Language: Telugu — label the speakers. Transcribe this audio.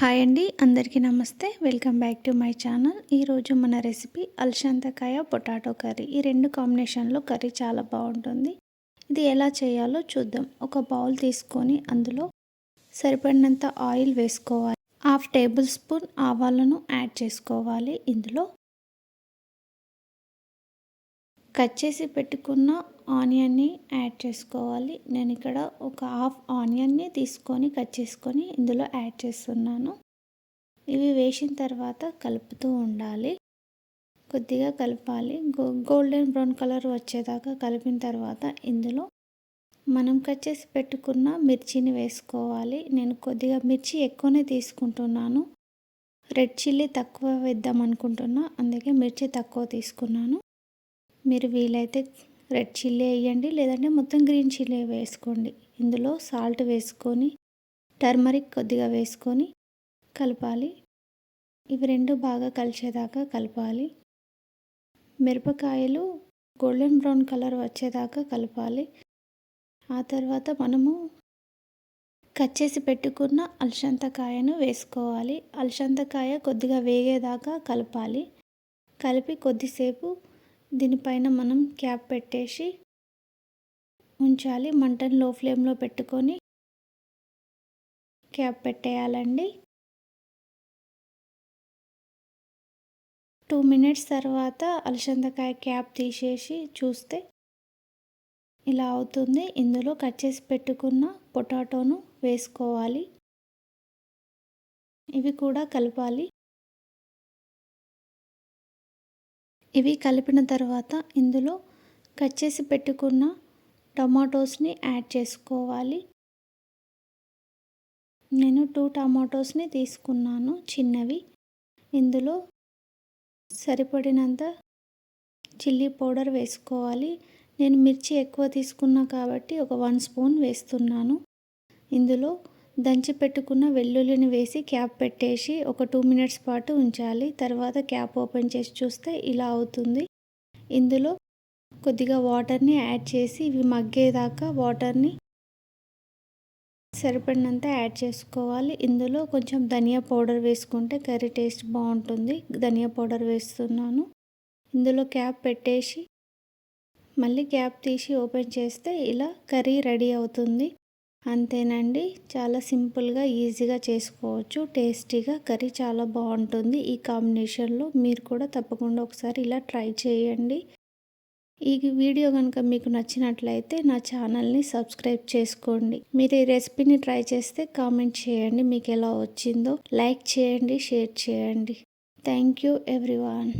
Speaker 1: హాయ్ అండి అందరికీ నమస్తే. Welcome back to my channel. ఈరోజు మన రెసిపీ అల్షంతకాయ పొటాటో కర్రీ. ఈ రెండు కాంబినేషన్లో కర్రీ చాలా బాగుంటుంది. ఇది ఎలా చేయాలో చూద్దాం. ఒక బౌల్ తీసుకొని అందులో సరిపడినంత ఆయిల్ వేసుకోవాలి. హాఫ్ టేబుల్ స్పూన్ ఆవాలను యాడ్ చేసుకోవాలి. ఇందులో కట్ చేసి పెట్టుకున్న ఆనియన్ని యాడ్ చేసుకోవాలి. నేను ఇక్కడ ఒక హాఫ్ ఆనియన్ని తీసుకొని కట్ చేసుకొని ఇందులో యాడ్ చేస్తున్నాను. ఇవి వేసిన తర్వాత కలుపుతూ ఉండాలి. కొద్దిగా కలపాలి. గో గోల్డెన్ బ్రౌన్ కలర్ వచ్చేదాకా కలిపిన తర్వాత ఇందులో మనం కట్ చేసి పెట్టుకున్న మిర్చిని వేసుకోవాలి. నేను కొద్దిగా మిర్చి ఎక్కువనే తీసుకుంటున్నాను. రెడ్ చిల్లీ తక్కువ వేద్దాం అనుకుంటున్నా. అందుకే మిర్చి తక్కువ తీసుకున్నాను. మీరు వీలైతే రెడ్ చిల్లీ వేయండి లేదంటే మొత్తం గ్రీన్ చిల్లీ వేసుకోండి. ఇందులో సాల్ట్ వేసుకొని టర్మరిక్ కొద్దిగా వేసుకొని కలపాలి. ఇవి రెండు బాగా కలిసేదాకా కలపాలి. మిరపకాయలు గోల్డెన్ బ్రౌన్ కలర్ వచ్చేదాకా కలపాలి. ఆ తర్వాత మనము కట్ చేసి పెట్టుకున్న అలసంతకాయను వేసుకోవాలి. అలసంతకాయ కొద్దిగా వేగేదాకా కలపాలి. కలిపి కొద్దిసేపు దీనిపైన మనం క్యాప్ పెట్టేసి ఉంచాలి. మంటను లో ఫ్లేమ్లో పెట్టుకొని క్యాప్ పెట్టేయాలండి. టూ మినిట్స్ తర్వాత అలసందకాయ క్యాప్ తీసేసి చూస్తే ఇలా అవుతుంది. ఇందులో కట్ చేసి పెట్టుకున్న పొటాటోను వేసుకోవాలి. ఇవి కూడా కలపాలి. ఇవి కలిపిన తర్వాత ఇందులో కట్ చేసి పెట్టుకున్న టమాటోస్ని యాడ్ చేసుకోవాలి. నేను టూ టమాటోస్ని తీసుకున్నాను చిన్నవి. ఇందులో సరిపడినంత చిల్లీ పౌడర్ వేసుకోవాలి. నేను మిర్చి ఎక్కువ తీసుకున్నా కాబట్టి ఒక వన్ స్పూన్ వేస్తున్నాను. ఇందులో దంచి పెట్టుకున్న వెల్లుల్లిని వేసి క్యాప్ పెట్టేసి ఒక టూ మినిట్స్ పాటు ఉంచాలి. తర్వాత క్యాప్ ఓపెన్ చేసి చూస్తే ఇలా అవుతుంది. ఇందులో కొద్దిగా వాటర్ని యాడ్ చేసి ఇవి మగ్గేదాకా వాటర్ని సరిపడినంత యాడ్ చేసుకోవాలి. ఇందులో కొంచెం ధనియా పౌడర్ వేసుకుంటే కర్రీ టేస్ట్ బాగుంటుంది. ధనియా పౌడర్ వేస్తున్నాను. ఇందులో క్యాప్ పెట్టేసి మళ్ళీ క్యాప్ తీసి ఓపెన్ చేస్తే ఇలా కర్రీ రెడీ అవుతుంది. అంతేనండి. చాలా సింపుల్గా ఈజీగా చేసుకోవచ్చు. టేస్టీగా కర్రీ చాలా బాగుంటుంది. ఈ కాంబినేషన్లో మీరు కూడా తప్పకుండా ఒకసారి ఇలా ట్రై చేయండి. ఈ వీడియో కనుక మీకు నచ్చినట్లయితే నా ఛానల్ని సబ్స్క్రైబ్ చేసుకోండి. మీరు ఈ రెసిపీని ట్రై చేస్తే కామెంట్ చేయండి. మీకు ఎలా వచ్చిందో లైక్ చేయండి షేర్ చేయండి. Thank you everyone.